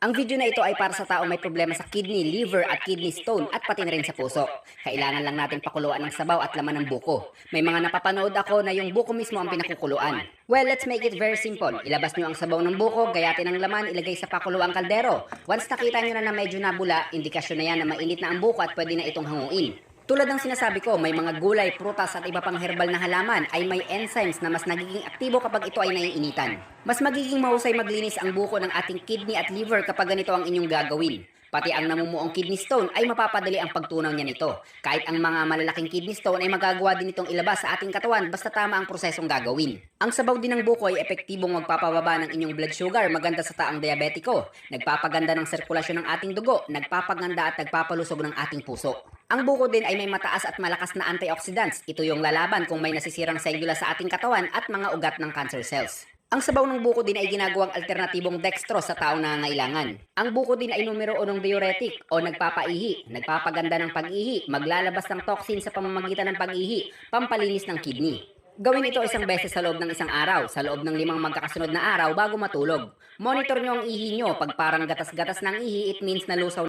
Ang video na ito ay para sa taong may problema sa kidney, liver at kidney stone at pati na rin sa puso. Kailangan lang natin pakuluan ng sabaw at laman ng buko. May mga napapanood ako na yung buko mismo ang pinakukuluan. Well, let's make it very simple. Ilabas nyo ang sabaw ng buko, gayatin ang laman, ilagay sa pakuluang kaldero. Once nakita nyo na na medyo nabula, indikasyon na yan na mainit na ang buko at pwede na itong hanguin. Tulad ng sinasabi ko, may mga gulay, prutas at iba pang herbal na halaman ay may enzymes na mas nagiging aktibo kapag ito ay naiinitan. Mas magiging mahusay maglinis ang buko ng ating kidney at liver kapag ganito ang inyong gagawin. Pati ang namumuong kidney stone ay mapapadali ang pagtunaw niya nito. Kahit ang mga malalaking kidney stone ay magagawa din itong ilabas sa ating katawan basta tama ang prosesong gagawin. Ang sabaw din ng buko ay epektibong magpapababa ng inyong blood sugar, maganda sa taang diabetiko, nagpapaganda ng sirkulasyon ng ating dugo, nagpapaganda at nagpapalusog ng ating puso. Ang buko din ay may mataas at malakas na antioxidants. Ito yung lalaban kung may nasisirang selula sa ating katawan at mga ugat ng cancer cells. Ang sabaw ng buko din ay ginagawang alternatibong dextrose sa taong nangangailangan. Ang buko din ay numero unong diuretic o nagpapaihi, nagpapaganda ng pag-ihi, maglalabas ng toxin sa pamamagitan ng pag-ihi, pampalinis ng kidney. Gawin ito isang beses sa loob ng isang araw, sa loob ng limang magkakasunod na araw bago matulog. Monitor nyo ang ihi nyo. Pag parang gatas-gatas ng ihi, it means na lusaw